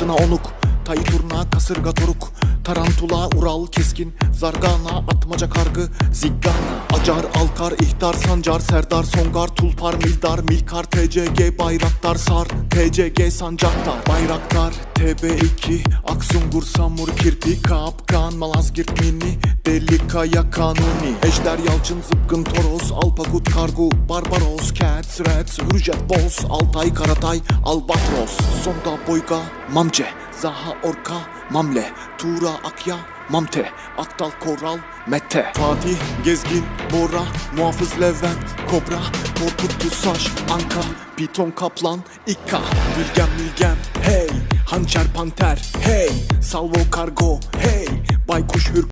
altına onuk. Tayı turna kasırga toruk. Tarantula Ural keskin Zargana atmaca kargı Ziggana. Acar Alkar ihtar Sancar Serdar Songar Tulpar Mildar Milkar TCG Bayraktar Sar TCG Sancaktar. Bayraktar TB2 Aksungur Samur Kirpi Kapkan Malazgirt Mini Delikaya Kanuni. Ejder Yalçın Zıpkın Toros Alpakut Kargu Barbaros Cats Reds Hürjet Boz Altay Karatay Albatros. Sonda Boyga Mamce Zaha Orka Mamle Tura Akya Mamte Aktal Koral Mete Fatih Gezgin Bora Muhafız Levent Kobra Korkut Tusaş Anka Piton Kaplan İka Bilgem Bilgem Hey! Hançer Panter Hey! Salvo Kargo Hey! Baykuş Hür